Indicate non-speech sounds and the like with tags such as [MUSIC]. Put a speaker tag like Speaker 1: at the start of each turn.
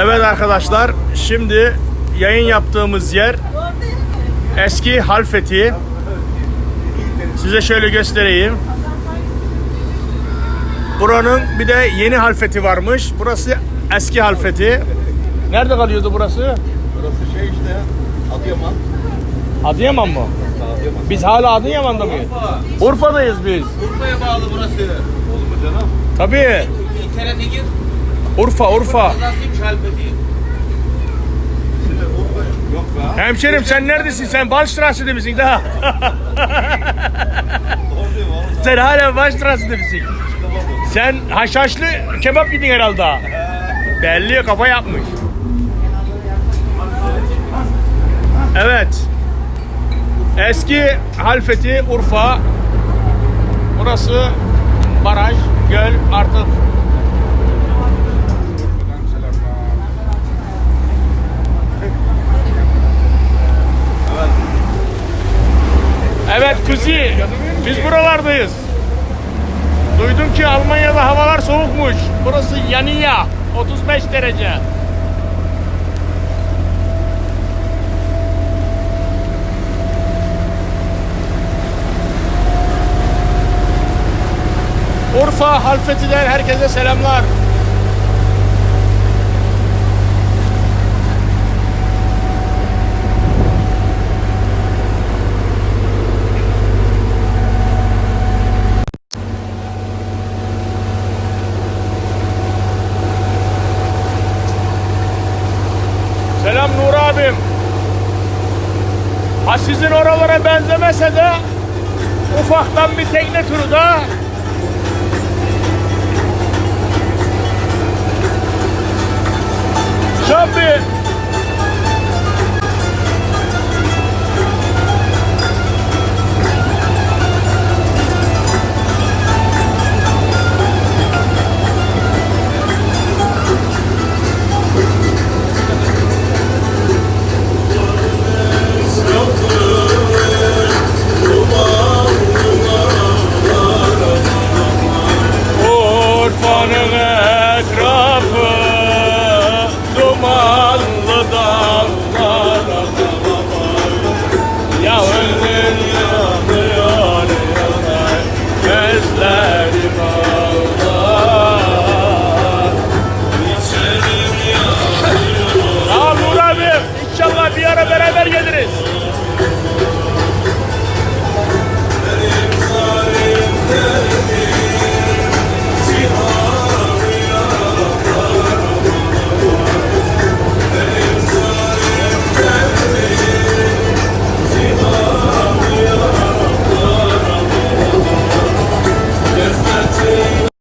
Speaker 1: Evet arkadaşlar, şimdi yayın yaptığımız yer eski Halfeti. Size şöyle göstereyim. Buranın bir de yeni Halfeti varmış. Burası eski Halfeti. Nerede kalıyordu burası?
Speaker 2: Burası şey işte Adıyaman.
Speaker 1: Adıyaman mı?
Speaker 2: Adıyaman.
Speaker 1: Biz hala Adıyaman'da mıyız? Urfa'dayız biz.
Speaker 2: Urfa'ya bağlı burası. Olur mu canım?
Speaker 1: Tabii.
Speaker 3: İnternete gir.
Speaker 1: Urfa, Urfa. Hemşerim sen neredesin? Sen Balştrası'da mısın daha? [LAUGHS] Sen hala Balştrası'da mısın? Sen haşhaşlı kebap yedin herhalde. Belli kafa yapmış. Evet. Eski Halfeti Urfa. Burası baraj, göl artık.
Speaker 2: Evet
Speaker 1: Kuzi, biz buralardayız. Duydum ki Almanya'da havalar soğukmuş. Burası yanıyor. 35 derece. Urfa Halfeti'den herkese selamlar. Abim. Ha sizin oralara benzemese de ufaktan bir tekne turu da Şambi 다.